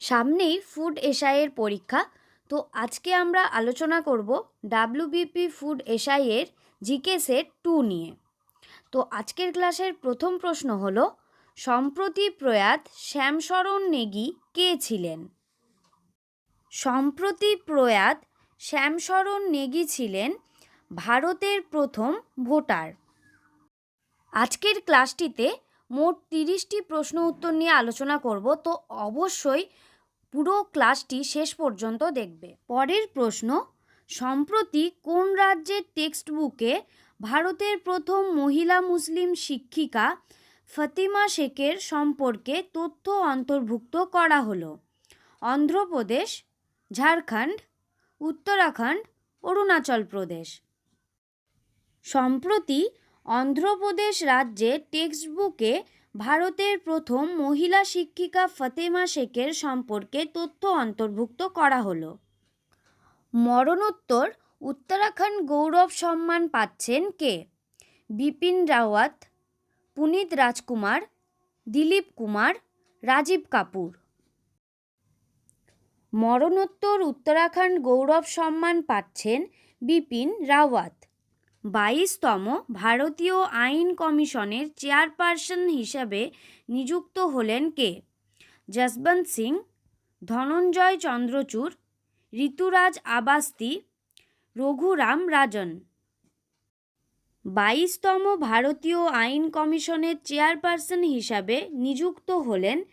সামনেই ফুড এসআইয়ের পরীক্ষা। তো আজকে আমরা আলোচনা করব ডাব্লিউবিপি ফুড এসআইয়ের জিকে সেট টু নিয়ে। তো আজকের ক্লাসের প্রথম প্রশ্ন হল, সম্প্রতি প্রয়াত শ্যামশরণ নেগি কে ছিলেন? সম্প্রতি প্রয়াত শ্যামশরণ নেগি ছিলেন ভারতের প্রথম ভোটার। আজকের ক্লাসটিতে মোট তিরিশটি প্রশ্ন উত্তর নিয়ে আলোচনা করব। তো অবশ্যই পুরো ক্লাসটি শেষ পর্যন্ত দেখবে। পরের প্রশ্ন, সম্প্রতি কোন রাজ্যের টেক্সট বুকে ভারতের প্রথম মহিলা মুসলিম শিক্ষিকা ফতিমা শেখের সম্পর্কে তথ্য অন্তর্ভুক্ত করা হলো? অন্ধ্রপ্রদেশ, ঝাড়খণ্ড, উত্তরাখণ্ড, অরুণাচল প্রদেশ। সম্প্রতি অন্ধ্রপ্রদেশ রাজ্যে টেক্সট বুকে ভারতের প্রথম মহিলা শিক্ষিকা ফতেমা শেখের সম্পর্কে তথ্য অন্তর্ভুক্ত করা হলো। মরণোত্তর উত্তরাখণ্ড গৌরব সম্মান পাচ্ছেন কে? বিপিন রাওয়াত, পুনিত রাজকুমার, দিলীপ কুমার, রাজীব কাপুর। মরণোত্তর উত্তরাখণ্ড গৌরব সম্মান পাচ্ছেন বিপিন রাওয়াত। বাইশতম ভারতীয় আইন কমিশনের চেয়ারপারসন হিসাবে নিযুক্ত হলেন কে? যশবন্ত সিং, ধনঞ্জয় চন্দ্রচূড়, ঋতুরাজ আবাস্তি, রঘুরাম রাজন। বাইশতম ভারতীয় আইন কমিশনের চেয়ারপারসন হিসাবে নিযুক্ত হলেন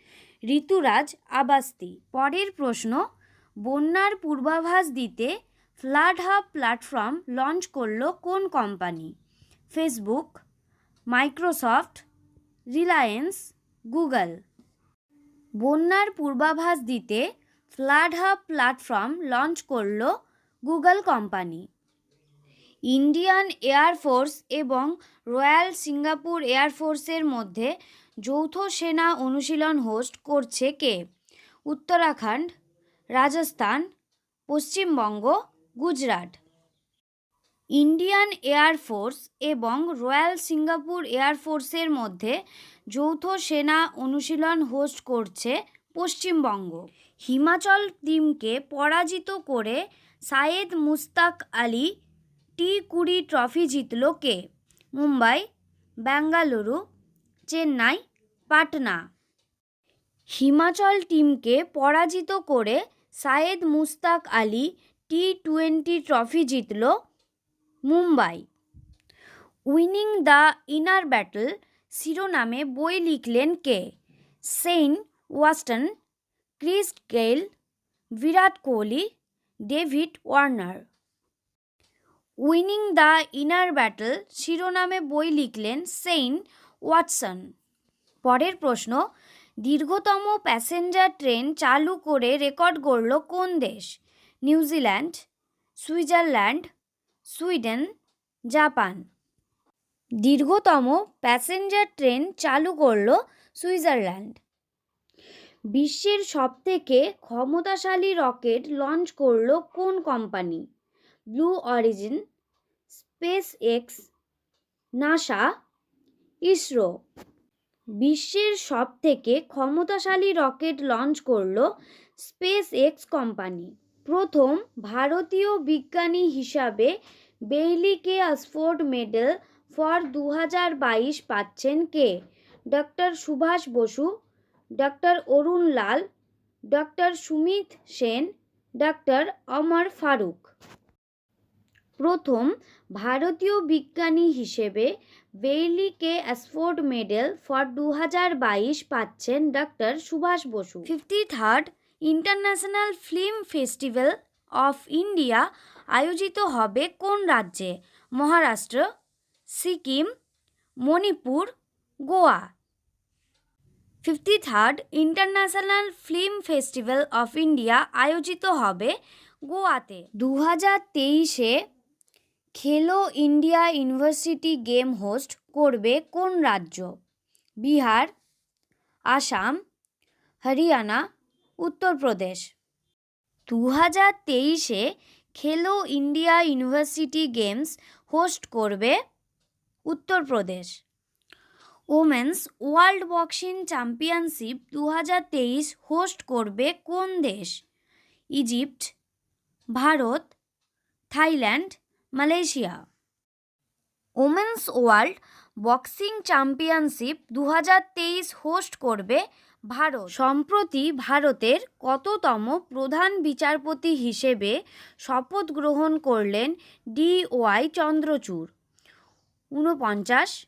ঋতুরাজ আবাস্তি। পরের প্রশ্ন, বন্যার পূর্বাভাস দিতে ফ্লাড হাব প্ল্যাটফর্ম লঞ্চ করল কোন company Facebook Microsoft Reliance Google বন্যার পূর্বাভাস দিতে ফ্লাড হাব প্ল্যাটফর্ম লঞ্চ করল Google company Indian air force এবং রয়্যাল সিঙ্গাপুর এয়ারফোর্সের মধ্যে যৌথ সেনা অনুশীলন হোস্ট করছে কে? Uttarakhand, Rajasthan, Paschimbanga Gujarat. Indian air force এবং রয়্যাল সিঙ্গাপুর এয়ারফোর্সের মধ্যে যৌথ সেনা অনুশীলন হোস্ট করছে পশ্চিমবঙ্গ। হিমাচল টিমকে পরাজিত করে সায়েদ মুস্তাক আলী টি কুড়ি ট্রফি জিতল কে? মুম্বাই বেঙ্গালুরু চেন্নাই, পাটনা। হিমাচল টিমকে পরাজিত করে Syed Mushtaq Ali T twenty trophy জিতল Mumbai. Winning the inner battle শিরোনামে বই লিখলেন কে? Shane ওয়াস্টন Chris Gayle Virat Kohli David Warner winning the inner battle শিরোনামে বই লিখলেন সেইন ওয়াটসন পরের প্রশ্ন, দীর্ঘতম প্যাসেঞ্জার ট্রেন চালু করে রেকর্ড গড়ল কোন দেশ? New Zealand Switzerland, Sweden, Japan. দীর্ঘতম প্যাসেঞ্জার ট্রেন চালু করল সুইজারল্যান্ড। বিশ্বের সবথেকে ক্ষমতাশালী রকেট লঞ্চ করল কোন company? Blue Origin Space X NASA, ISRO. বিশ্বের সবথেকে ক্ষমতাশালী রকেট লঞ্চ করল স্পেস এক্স কোম্পানি। প্রথম ভারতীয় বিজ্ঞানী হিসাবে বেইলিকে অক্সফোর্ড মেডেল ফর দু হাজার বাইশ পাচ্ছেন কে? Doctor Subhash Basu, doctor Arun Lal, doctor Sumit Sen, doctor Amar Farooq. প্রথম ভারতীয় বিজ্ঞানী হিসেবে বেইলিকে অ্যাসফোর্ড মেডেল ফর দু হাজার বাইশ পাচ্ছেন doctor Subhash Basu. Fifty third international film festival of India আয়োজিত হবে কোন রাজ্যে? Maharashtra, Sikkim, Manipur, Goa. Fifty third international film festival of India আয়োজিত হবে গোয়াতে। দু হাজার তেইশে খেলো ইন্ডিয়া ইউনিভার্সিটি গেম হোস্ট করবে কোন রাজ্য? বিহার, আসাম, হরিয়ানা উত্তরপ্রদেশ দু হাজার তেইশে খেলো ইন্ডিয়া ইউনিভার্সিটি গেমস হোস্ট করবে Uttar Pradesh women's world boxing championship দু হাজার তেইশ হোস্ট করবে কোন দেশ? Egypt, Bharat, Thailand, Malaysia. Women's world boxing championship দু হাজার তেইশ হোস্ট করবে ভারত। সম্প্রতি ভারতের কততম প্রধান বিচারপতি হিসেবে শপথ গ্রহণ করলেন ডি ওয়াই চন্দ্রচূড়। ঊনপঞ্চাশ,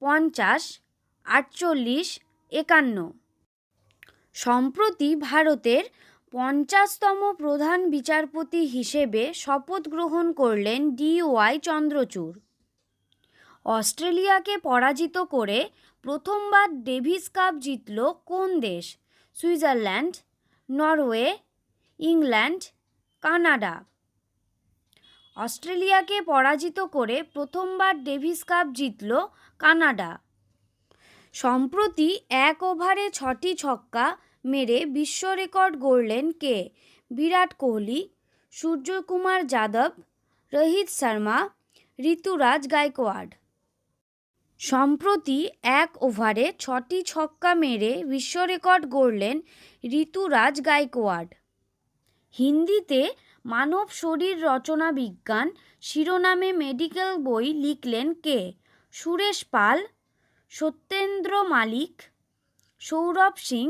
পঞ্চাশ, আটচল্লিশ, একান্ন। সম্প্রতি ভারতের পঞ্চাশতম প্রধান বিচারপতি হিসেবে শপথ গ্রহণ করলেন ডি ওয়াই চন্দ্রচূড়। অস্ট্রেলিয়াকে পরাজিত করে প্রথমবার ডেভিস কাপ জিতল কোন দেশ? Switzerland, Norway, England, Canada. অস্ট্রেলিয়াকে পরাজিত করে প্রথমবার ডেভিস কাপ জিতল কানাডা। সম্প্রতি এক ওভারে ছটি ছক্কা মেরে বিশ্ব রেকর্ড গড়লেন কে? বিরাট কোহলি, সূর্যকুমার যাদব, রোহিত শর্মা, ঋতুরাজ গায়কোয়াড় সম্প্রতি এক ওভারে ছটি ছক্কা মেরে বিশ্ব রেকর্ড গড়লেন ঋতুরাজ গায়কোয়াড় হিন্দিতে মানব শরীর রচনা বিজ্ঞান শিরোনামে মেডিকেল বই লিখলেন কে? Suresh Pal, Satyendra Malik, Saurav Singh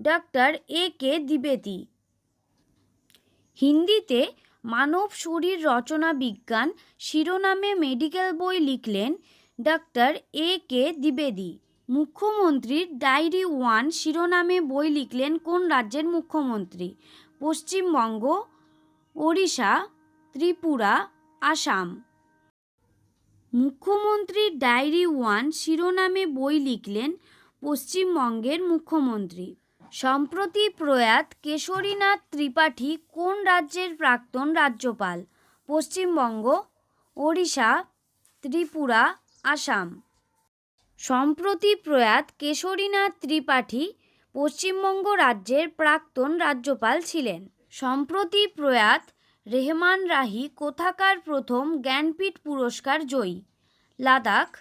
doctor A K দ্বিবেদী। হিন্দিতে মানব শরীর রচনা বিজ্ঞান শিরোনামে মেডিকেল বই লিখলেন ডক্টর এ কে দ্বিবেদী, মুখ্যমন্ত্রীর ডায়েরি ওয়ান শিরোনামে বই লিখলেন কোন রাজ্যের মুখ্যমন্ত্রী? পশ্চিমবঙ্গ, ওড়িশা, ত্রিপুরা, আসাম। মুখ্যমন্ত্রীর ডায়েরি ওয়ান শিরোনামে বই লিখলেন পশ্চিমবঙ্গের মুখ্যমন্ত্রী। সম্প্রতি প্রয়াত কেশরীনাথ ত্রিপাঠী কোন রাজ্যের প্রাক্তন রাজ্যপাল? পশ্চিমবঙ্গ, ওড়িশা, ত্রিপুরা আসাম। সম্প্রতি প্রয়াত কেশরীনাথ ত্রিপাঠী পশ্চিমবঙ্গ রাজ্যের প্রাক্তন রাজ্যপাল ছিলেন। সম্প্রতি প্রয়াত রেহমান রাহি কোথাকার প্রথম জ্ঞানপীঠ পুরস্কার জয়ী? লাদাখ,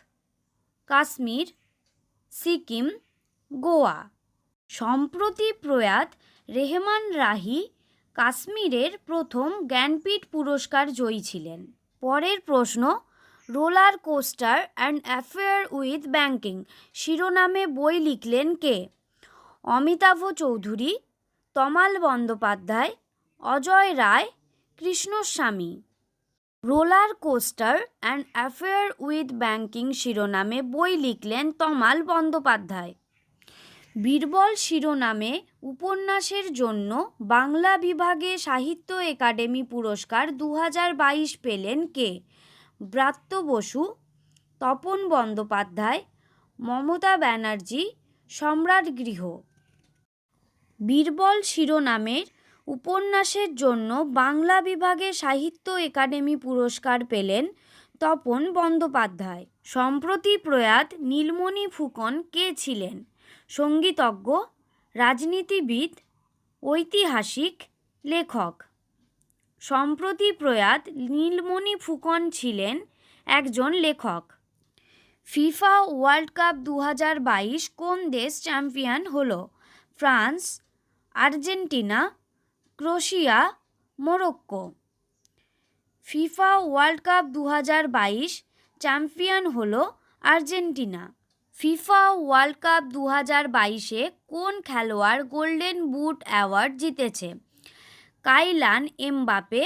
কাশ্মীর, সিকিম, গোয়া। সম্প্রতি প্রয়াত রেহমান রাহি কাশ্মীরের প্রথম জ্ঞানপীঠ পুরস্কার জয়ী ছিলেন। পরের প্রশ্ন roller coaster and affair with banking. শিরোনামে বই লিখলেন কে? Amitabh Chowdhury, Tamal Bandyopadhyay, Ajay Roy Krishnaswamy roller coaster and affair with banking শিরোনামে বই লিখলেন তমাল বন্দ্যোপাধ্যায়। বীরবল শিরোনামে উপন্যাসের জন্য বাংলা বিভাগে সাহিত্য একাডেমি পুরস্কার দু হাজার বাইশ পেলেন কে? ব্রাত্য বসু, তপন বন্দ্যোপাধ্যায়, মমতা ব্যানার্জি, সম্রাট গৃহ। বীরবল শিরোনামের উপন্যাসের জন্য বাংলা বিভাগে সাহিত্য একাডেমি পুরস্কার পেলেন তপন বন্দ্যোপাধ্যায়। সম্প্রতি প্রয়াত নীলমণি ফুকন কে ছিলেন? সঙ্গীতজ্ঞ, রাজনীতিবিদ, ঐতিহাসিক, লেখক। সম্প্রতি প্রয়াত নীলমণি ফুকন ছিলেন একজন লেখক। ফিফা ওয়ার্ল্ড কাপ দু বাইশ কোন দেশ চ্যাম্পিয়ন হলো? France, Argentina, Croatia, Morocco. FIFA World Cup দু বাইশ চ্যাম্পিয়ন হলো আর্জেন্টিনা। ফিফা ওয়ার্ল্ড কাপ দু বাইশে কোন খেলোয়াড় গোল্ডেন বুট অ্যাওয়ার্ড জিতেছে? Kylian Mbappe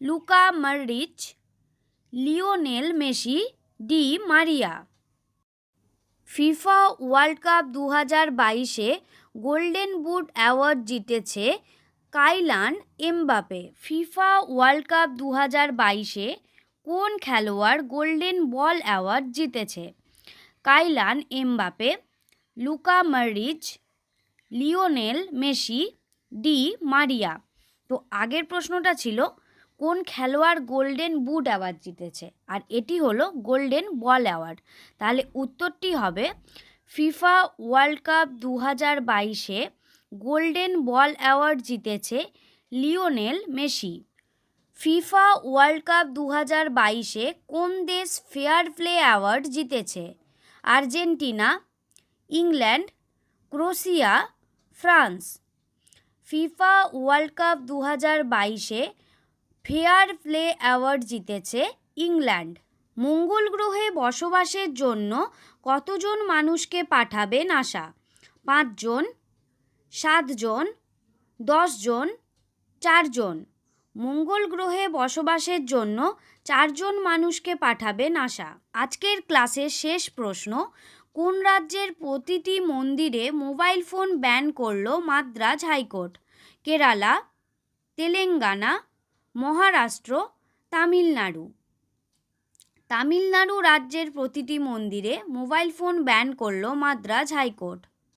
Luka Modric Lionel Messi, Di Maria. FIFA World Cup দু হাজার বাইশে গোল্ডেন বুট অ্যাওয়ার্ড জিতেছে Kylian Mbappe FIFA World Cup দু হাজার বাইশে কোন খেলোয়াড় গোল্ডেন বল অ্যাওয়ার্ড জিতেছে? Kylian Mbappe Luka Modric, Lionel Messi, Di Maria. তো আগের প্রশ্নটা ছিল, কোন খেলোয়াড় গোল্ডেন বুট অ্যাওয়ার্ড জিতেছে? আর এটি হলো গোল্ডেন বল অ্যাওয়ার্ড। তাহলে উত্তরটি হবে, ফিফা ওয়ার্ল্ড কাপ দু হাজার বাইশে গোল্ডেন বল অ্যাওয়ার্ড জিতেছে Lionel Messi. FIFA World Cup দু হাজার বাইশে কোন দেশ ফেয়ার প্লে অ্যাওয়ার্ড জিতেছে? Argentina, England, Croatia, France. FIFA World Cup দু হাজার বাইশে ফেয়ার প্লে অ্যাওয়ার্ড জিতেছে ইংল্যান্ড। মঙ্গল গ্রহে বসবাসের জন্য কতজন মানুষকে পাঠাবে নাসা পাঁচজন, সাতজন, দশজন, চারজন। মঙ্গল গ্রহে বসবাসের জন্য চারজন মানুষকে পাঠাবে নাসা আজকের ক্লাসের শেষ প্রশ্ন কোন রাজ্যের প্রতিটি মন্দিরে মোবাইল ফোন ব্যান করল মাদ্রাজ হাইকোর্ট? কেরালা, তেলেঙ্গানা, মহারাষ্ট্র, তামিলনাড়ু। তামিলনাড়ু রাজ্যের প্রতিটি মন্দিরে মোবাইল ফোন ব্যান করল মাদ্রাজ হাইকোর্ট।